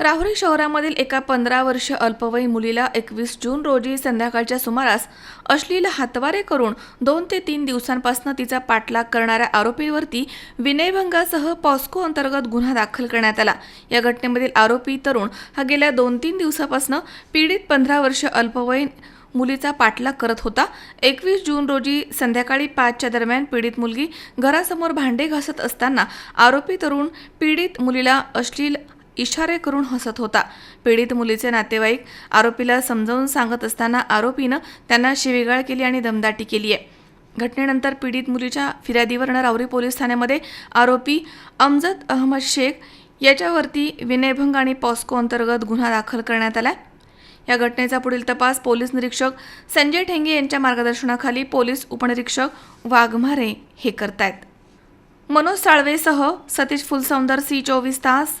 राहुरी शहरामधील एका पंधरा वर्ष अल्पवयीन मुलीला एकवीस जून रोजी संध्याकाळच्या सुमारास अश्लील हातवारे करून दोन ते तीन दिवसांपासून तिचा पाठलाग करणाऱ्या आरोपीवरती विनयभंगासह पॉस्को अंतर्गत गुन्हा दाखल करण्यात आला. या घटनेमधील आरोपी तरुण हा गेल्या दोन तीन दिवसापासून पीडित पंधरा वर्ष अल्पवयीन मुलीचा पाठलाग करत होता. एकवीस जून रोजी संध्याकाळी पाचच्या दरम्यान पीडित मुलगी घरासमोर भांडे घासत असताना आरोपी तरुण पीडित मुलीला अश्लील इशारे करून हसत होता. पीडित मुलीचे नातेवाईक आरोपीला समजावून सांगत असताना आरोपीनं त्यांना शिवीगाळ केली आणि दमदाटी केली आहे. घटनेनंतर पीडित मुलीच्या फिर्यादीवरनं नरावरी पोलीस ठाण्यामध्ये आरोपी अमजद अहमद शेख याच्यावरती विनयभंग आणि पॉस्को अंतर्गत गुन्हा दाखल करण्यात आला या घटनेचा पुढील तपास पोलीस निरीक्षक संजय ठेंगे यांच्या मार्गदर्शनाखाली पोलीस उपनिरीक्षक वाघमारे हे करतायत. मनोज साळवेसह सतीश फुलसौंदर सी चोवीस तास